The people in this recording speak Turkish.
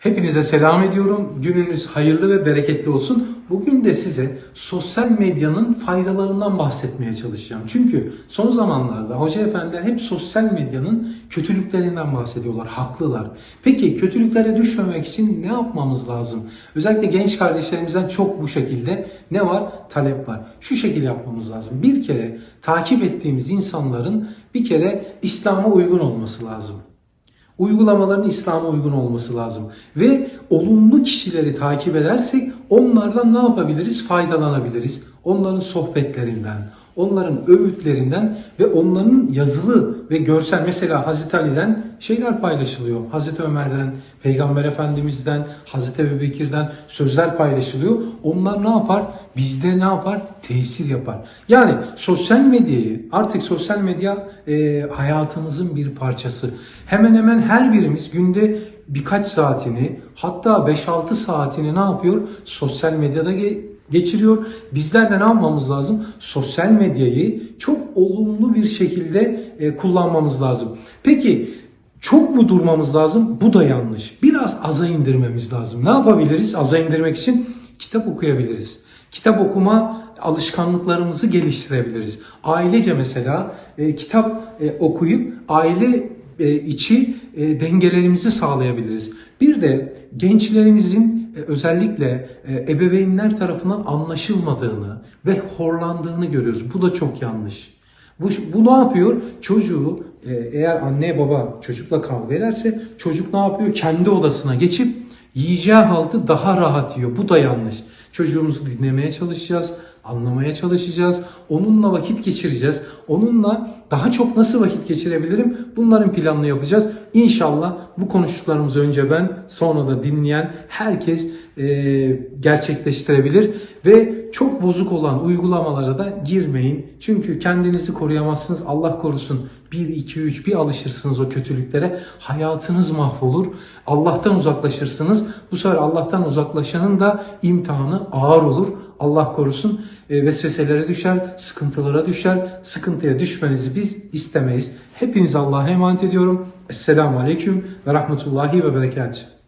Hepinize selam ediyorum. Gününüz hayırlı ve bereketli olsun. Bugün de size sosyal medyanın faydalarından bahsetmeye çalışacağım. Çünkü son zamanlarda hoca efendiler hep sosyal medyanın kötülüklerinden bahsediyorlar. Haklılar. Peki kötülüklere düşmemek için ne yapmamız lazım? Özellikle genç kardeşlerimizden çok bu şekilde ne var? Talep var. Şu şekilde yapmamız lazım. Bir kere takip ettiğimiz insanların bir kere İslam'a uygun olması lazım uygulamaların İslam'a uygun olması lazım. Ve olumlu kişileri takip edersek onlardan ne yapabiliriz? Faydalanabiliriz. Onların sohbetlerinden, onların öğütlerinden ve onların yazılı ve görsel mesela Hazreti Ali'den şeyler paylaşılıyor. Hazreti Ömer'den, Peygamber Efendimiz'den, Hazreti Ebubekir'den sözler paylaşılıyor. Onlar ne yapar? Bizde ne yapar? Tesir yapar. Yani sosyal medyayı artık sosyal medya e, hayatımızın bir parçası. Hemen hemen her birimiz günde birkaç saatini hatta 5-6 saatini ne yapıyor? Sosyal medyada geçiriyor. Bizler de ne yapmamız lazım? Sosyal medyayı çok olumlu bir şekilde e, kullanmamız lazım. Peki çok mu durmamız lazım? Bu da yanlış. Biraz aza indirmemiz lazım. Ne yapabiliriz aza indirmek için? Kitap okuyabiliriz. Kitap okuma alışkanlıklarımızı geliştirebiliriz. Ailece mesela e, kitap e, okuyup aile içi e, dengelerimizi sağlayabiliriz. Bir de gençlerimizin e, özellikle e, ebeveynler tarafından anlaşılmadığını ve horlandığını görüyoruz. Bu da çok yanlış. Bu, bu ne yapıyor? Çocuğu e, eğer anne baba çocukla kavga ederse çocuk ne yapıyor? Kendi odasına geçip yiyeceği haltı daha rahat yiyor. Bu da yanlış. Çocuğumuzu dinlemeye çalışacağız, anlamaya çalışacağız, onunla vakit geçireceğiz. Onunla daha çok nasıl vakit geçirebilirim? Bunların planını yapacağız. İnşallah bu konuştuklarımızı önce ben, sonra da dinleyen herkes e, gerçekleştirebilir ve çok bozuk olan uygulamalara da girmeyin. Çünkü kendinizi koruyamazsınız. Allah korusun 1, 2, 3 bir alışırsınız o kötülüklere. Hayatınız mahvolur. Allah'tan uzaklaşırsınız. Bu sefer Allah'tan uzaklaşanın da imtihanı ağır olur. Allah korusun e, vesveselere düşer, sıkıntılara düşer. Sıkıntıya düşmenizi biz istemeyiz. Hepinizi Allah'a emanet ediyorum. Esselamu Aleyküm ve Rahmetullahi ve Berekatuhu.